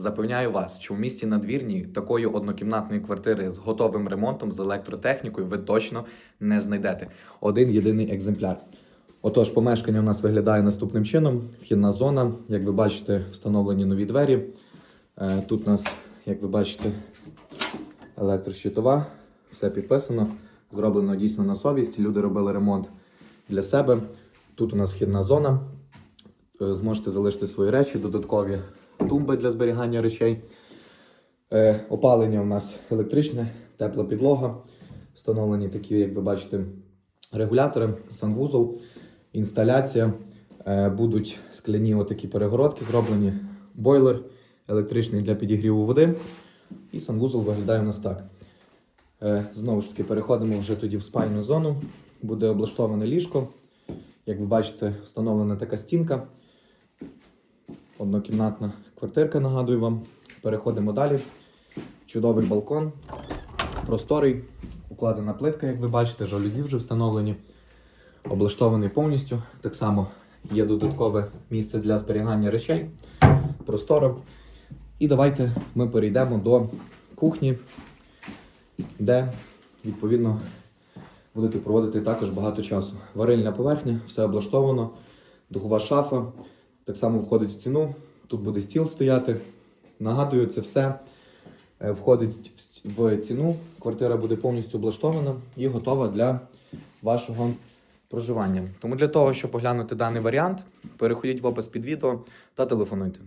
Запевняю вас, що в місті надвірні такої однокімнатної квартири з готовим ремонтом, з електротехнікою ви точно не знайдете. Один єдиний екземпляр. Отож, помешкання у нас виглядає наступним чином: вхідна зона. Як ви бачите, встановлені нові двері. Е, Тут у нас, як ви бачите, електрощитова, все підписано. Зроблено дійсно на совість. Люди робили ремонт для себе. Тут у нас вхідна зона. Е, Зможете залишити свої речі, додаткові тумби для зберігання речей. Е, опалення у нас електричне, тепла підлога. Встановлені такі, як ви бачите, регулятори, санвузол, інсталяція. Е, будуть скляні отакі перегородки зроблені, бойлер електричний для підігріву води. І санвузол виглядає у нас так. Е, знову ж таки, переходимо вже тоді в спальну зону. Буде облаштоване ліжко. Як ви бачите, встановлена така стінка. Однокімнатна квартирка, нагадую вам. Переходимо далі. Чудовий балкон, просторий, укладена плитка, як ви бачите, жалюзі вже встановлені. Облаштований повністю. Так само є додаткове місце для зберігання речей, просторо. І давайте ми перейдемо до кухні, де відповідно будете проводити також багато часу. Варильна поверхня, все облаштовано, духова шафа, так само входить в ціну. Тут буде стіл стояти. Нагадую, це все е, входить в ціну. Квартира буде повністю облаштована і готова для вашого проживання. Тому для того, щоб оглянути даний варіант, переходіть в опис під відео та телефонуйте.